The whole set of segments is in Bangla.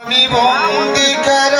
আমি বন্দি করা।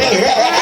yeah.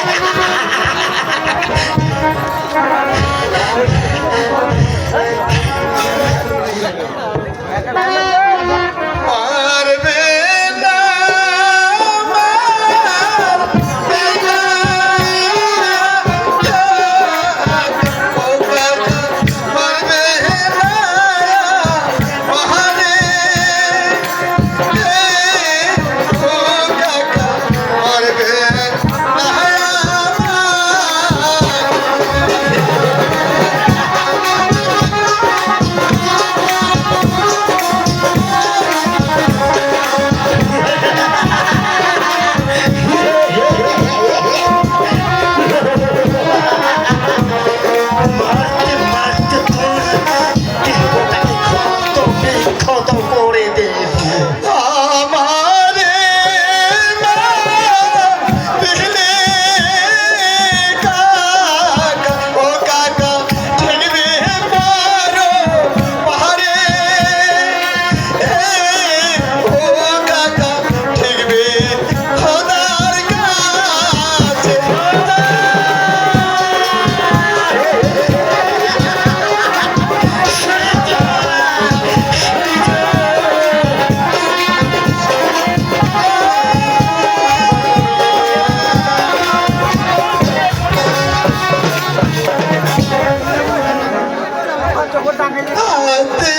হাতে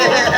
Yeah.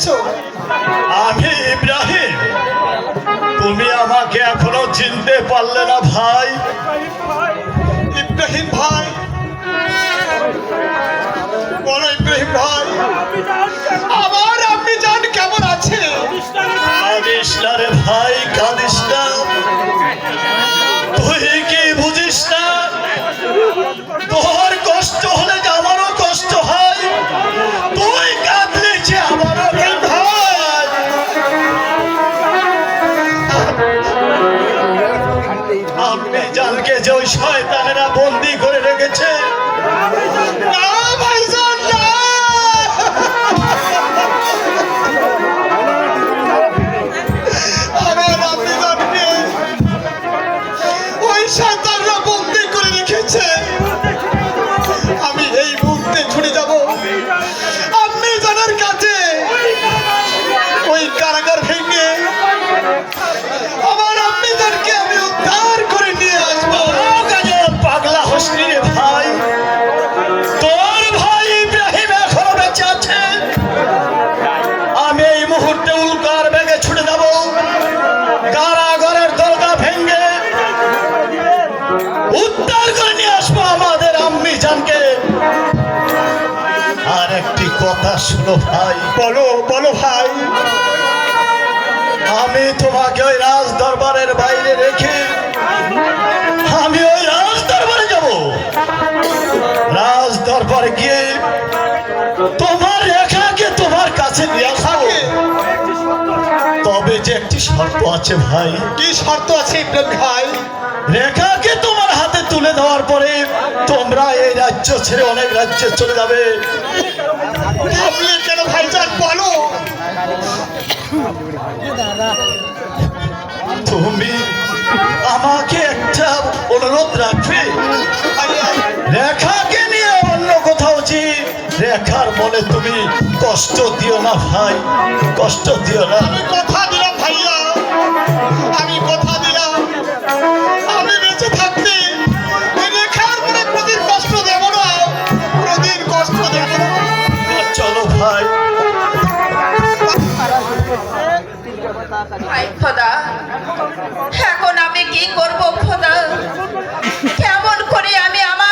এসেছ আমি ইব্রাহিম তুমি আমাকে এখনও চিনতে পারলে না ভাই। কথা শুনো ভাই। বলো বলো ভাই। আমি তোমাকে ওই রাজ দরবারের বাইরে রেখে আমি ওই রাজ দরবারে যাব। রাজ দরবারে গিয়ে তোমার রেখাকে তোমার কাছে নিয়ে আসব। তবে যে একটি শর্ত আছে ভাই। কি শর্ত আছে ইব্রাহিম ভাই? রেখাকে তোমার হাতে তুলে দেওয়ার পরে তোমরা এই রাজ্য ছেড়ে অনেক রাজ্যে চলে যাবে। ভাবলে কেন ভাইজান বলো? তুমি আমাকে একটা অনুরোধ রাখবে। রেখাকে নিয়ে অন্য কোথাও যে রেখার মনে তুমি কষ্ট দিও না ভাই কষ্ট দিও না। আমি কথা দিলাম ভাইয়া। আমি খোদা এখন আমি কি করব খোদা? কেমন করে আমি আমার